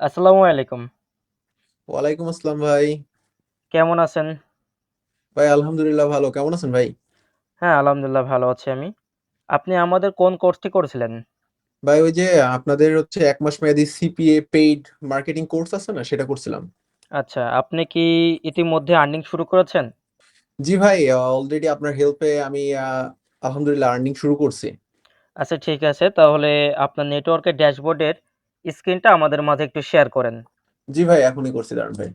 আসসালামু আলাইকুম। ওয়ালাইকুম আসসালাম ভাই। কেমন আছেন? ভাই আলহামদুলিল্লাহ ভালো। কেমন আছেন ভাই? হ্যাঁ, আলহামদুলিল্লাহ ভালো আছি আমি। আপনি আমাদের কোন কোর্সটি করেছিলেন? ভাই ওই যে আপনাদের হচ্ছে ১ মাস মেয়াদি সিপিএ পেইড মার্কেটিং কোর্স আছে না? সেটা করছিলাম। আচ্ছা, আপনি কি ইতিমধ্যে আর্নিং শুরু করেছেন? জি ভাই, অলরেডি আপনার হেল্পে আমি আলহামদুলিল্লাহ আর্নিং শুরু করছি। আচ্ছা ঠিক আছে। তাহলে আপনার নেটওয়ার্কের ড্যাশবোর্ডের স্ক্রিনটা আমাদের মাঝে একটু শেয়ার করেন। জি ভাই, এখনই করছি দাঁড়ান ভাই।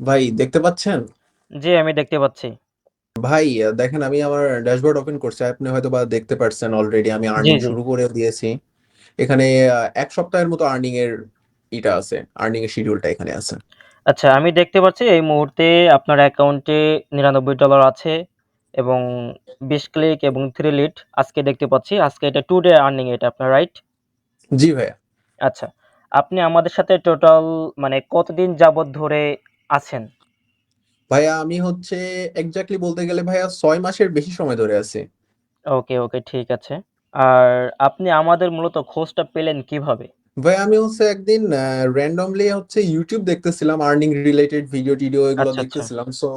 ভাই দেখতে পাচ্ছেন? জি, আমি দেখতে পাচ্ছি। ভাই দেখেন আমি আমার ড্যাশবোর্ড ওপেন করছি। আপনি হয়তোবা দেখতে পারছেন অলরেডি আমি আর্নিং শুরু করে দিয়েছি। এখানে এক সপ্তাহের মতো আর্নিং এর ইটা আছে। আর্নিং এর শিডিউলটা এখানে আছে। আচ্ছা, আমি দেখতে পাচ্ছি এই মুহূর্তে আপনার অ্যাকাউন্টে $99 আছে এবং ২০ ক্লিক এবং 3 লিড আজকে দেখতে পাচ্ছি। আজকে এটা টুডে আর্নিং এটা আপনার রাইট? জি ভাইয়া। আচ্ছা। আপনি আমাদের সাথে টোটাল মানে কতদিন যাবৎ ধরে আছেন? ভাইয়া আমি হচ্ছে এক্স্যাক্টলি বলতে গেলে ভাইয়া ছয় মাসের বেশি সময় ধরে আছি। ওকে, ওকে ঠিক আছে। আর আপনি আমাদের মূলত খোঁজটা পেলেন কীভাবে? ভাই আমি হচ্ছে একদিন randomly হচ্ছে ইউটিউব দেখতেছিলাম আর্নিং রিলেটেড ভিডিও-টিডিও এগুলো আচ্ছা, আচ্ছা। দেখতেছিলাম। সো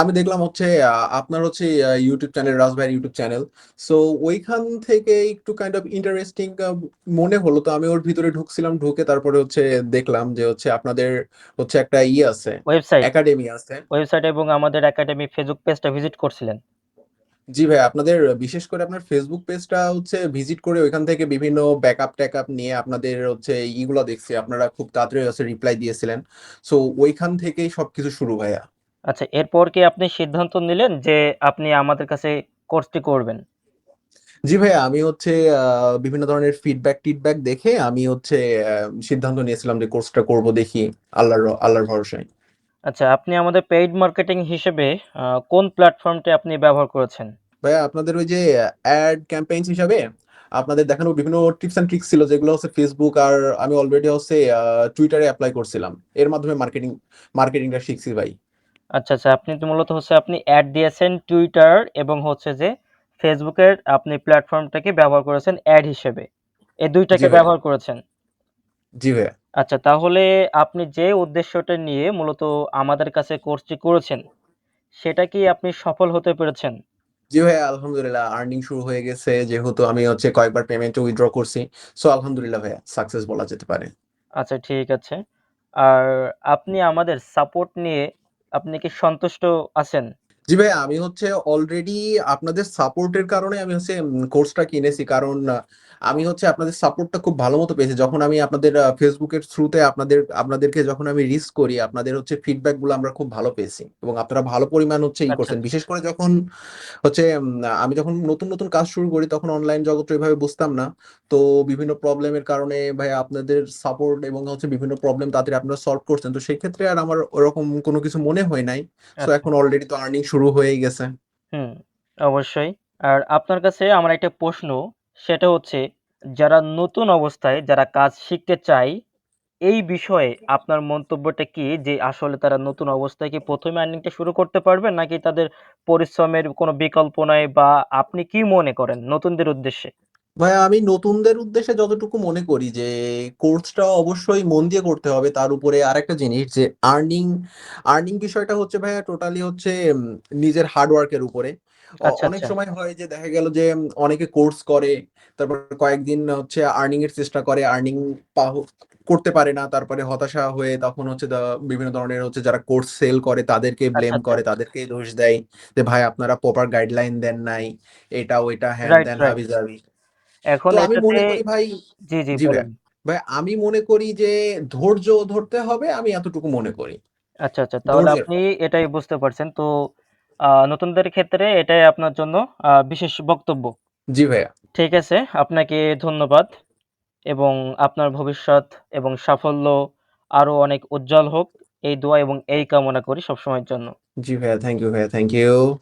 আমি দেখলাম হচ্ছে আ আপনার হচ্ছে ইউটিউব চ্যানেল রাজ ভাইয়ের YouTube চ্যানেল। সো ওইখান থেকে একটু কাইন্ড অফ ইন্টারেস্টিং মনে হলো। তো আমি ওর ভিতরে ঢুকছিলাম। ঢুকে তারপরে হচ্ছে দেখলাম যে হচ্ছে আপনাদের হচ্ছে একটা ইয়ে আছে, ওয়েবসাইট। একাডেমি আছে। ওয়েবসাইট এবং আমাদের একাডেমি ফেসবুক পেজটা ভিজিট করছিলেন। জি ভাই, আপনাদের বিশেষ করে আপনার ফেসবুক পেজটা হচ্ছে ভিজিট করে ওইখান থেকে বিভিন্ন ব্যাকআপ-ট্যাকআপ নিয়ে আপনাদের হচ্ছে ইগুলা দেখছি। আপনারা খুব তাড়াতাড়ি হচ্ছে রিপ্লাই দিয়েছিলেন। সো ওইখান থেকেই সবকিছু শুরু ভাইয়া। আচ্ছা, এরপর কি আপনি সিদ্ধান্ত নিলেন যে আপনি আমাদের কাছে কোর্সটি করবেন? জি ভাইয়া, আমি হচ্ছে বিভিন্ন ধরনের ফিডব্যাক-টিডব্যাক দেখে আমি হচ্ছে সিদ্ধান্ত নিয়েছিলাম যে কোর্সটা করব দেখি আল্লাহর আল্লাহর ভরসায়। আচ্ছা, আপনি আমাদের পেইড মার্কেটিং হিসেবে আ কোন প্ল্যাটফর্মটি আপনি ব্যবহার করেছেন? ভাইয়া আপনাদের ওই যে অ্যাড ক্যাম্পেইনস হিসাবে আপনাদের দেখানো বিভিন্ন টিপস অ্যান্ড ট্রিকস ছিল যেগুলো হচ্ছে ফেসবুক আর আমি অলরেডি হচ্ছে Twitter এ করছিলাম। এর মাধ্যমে মার্কেটিং মার্কেটিংটা শিখছি ভাই। আচ্ছা, আচ্ছা। আপনি তো মূলত হচ্ছে আপনি অ্যাড দিয়েছেন টুইটার এবং হচ্ছে যে ফেসবুকের আপনি প্ল্যাটফর্মটাকে ব্যবহার করেছেন অ্যাড হিসেবে। এই ২ জি টাকে ভাইয়া। ব্যবহার করেছেন। জি ভাইয়া। আচ্ছা, তাহলে আপনি যে উদ্দেশ্যটা নিয়ে মূলত আমাদের কাছে কোর্সটি করেছেন, সেটা কি আপনি সফল হতে পেরেছেন? জি ভাইয়া, আলহামদুলিল্লাহ আর্নিং শুরু হয়ে গেছে। যেহেতু আমি হচ্ছে কয়েকবার পেমেন্টও উইথড্র করছি। সো আলহামদুলিল্লাহ ভাইয়া সাকসেস বলা যেতে পারে। আচ্ছা, ঠিক আছে। আর আপনি আমাদের সাপোর্ট নিয়ে আপনি কি সন্তুষ্ট আছেন? জি ভাইয়া, আমি হচ্ছে অলরেডি আপনাদের সাপোর্টের কারণে আমি হচ্ছে কোর্সটা কিনেছি। কারণ আমি হচ্ছে আপনাদের সাপোর্টটা খুব ভালো মতো পেয়েছি। যখন আমি আপনাদের এর থ্রুতে আপনাদের আপনাদেরকে যখন আমি রিচ করি, আপনাদের হচ্ছে ফিডব্যাকগুলো আমরা খুব ভালো পেয়েছি। এবং আপনারা ভালো পরিমাণ হচ্ছে ই আচ্ছা, করছেন। আচ্ছা। বিশেষ করে যখন হচ্ছে আমি যখন নতুন, নতুন কাজ শুরু করি তখন অনলাইন জগৎটা এভাবে বুঝতাম না। তো বিভিন্ন প্রবলেমের কারণে ভাইয়া আপনাদের সাপোর্ট এবং হচ্ছে বিভিন্ন প্রবলেম তাড়াতাড়ি আপনারা সলভ করছেন। তো সেক্ষেত্রে আর আমার ওরকম কোনো কিছু মনে হয় নাই। আচ্ছা। এখন অলরেডি তো আর্নিং শুরু হয়ে গেছে। হুম, অবশ্যই। আর আপনার কাছে আমার একটা প্রশ্ন, সেটা হচ্ছে যারা নতুন অবস্থায় যারা কাজ শিখতে চায়, এই বিষয়ে আপনার মন্তব্যটা কি? যে আসলে তারা নতুন অবস্থায় কি প্রথমে আর্নিংটা শুরু করতে পারবে? নাকি তাদের পরিশ্রমের কোনো বিকল্প নাই? বা আপনি কি মনে করেন নতুনদের উদ্দেশ্যে? ভাইয়া আমি নতুনদের উদ্দেশ্যে যতটুকু মনে করি যে কোর্সটা অবশ্যই মন দিয়ে করতে হবে। তার উপরে আরেকটা জিনিস যে আর্নিং, আর্নিং বিষয়টা হচ্ছে ভাইয়া টোটালি হচ্ছে নিজের হার্ড ওয়ার্ক এর উপরে। আচ্ছা, অনেক আচ্ছা। সময় হয় যে দেখা গেল যে অনেকে কোর্স করে, তারপর কয়েকদিন হচ্ছে আর্নিং এর চেষ্টা করে, আর্নিং পাহ করতে পারে না। তারপরে হতাশা হয়ে তখন হচ্ছে বিভিন্ন ধরনের হচ্ছে যারা কোর্স সেল করে তাদেরকে ব্লেম আচ্ছা। করে, তাদেরকেই দোষ দেয়। যে ভাই আপনারা প্রপার গাইডলাইন দেন নাই। এটা ওইটা হ্যান-ত্যান রাইট। হাবি-জাবি। এখন আমি মনে করি ভাই জি, জি বলেন। ভাই আমি মনে করি যে ধৈর্য ধরতে হবে আমি এতটুকু মনে করি। আচ্ছা, আচ্ছা। তাহলে আপনি এটাই বুঝতে পারছেন। তো নতুনদের ক্ষেত্রে এটাই আপনার জন্য বিশেষ বক্তব্য। জি ভাইয়া। ঠিক আছে, আপনাকে ধন্যবাদ এবং আপনার ভবিষ্যৎ এবং সাফল্য আরও অনেক উজ্জ্বল হোক। এই দোয়া এবং এই কামনা করি সবসময়ের জন্য। জি ভাইয়া, থ্যাংক ইউ ভাইয়া, থ্যাংক ইউ।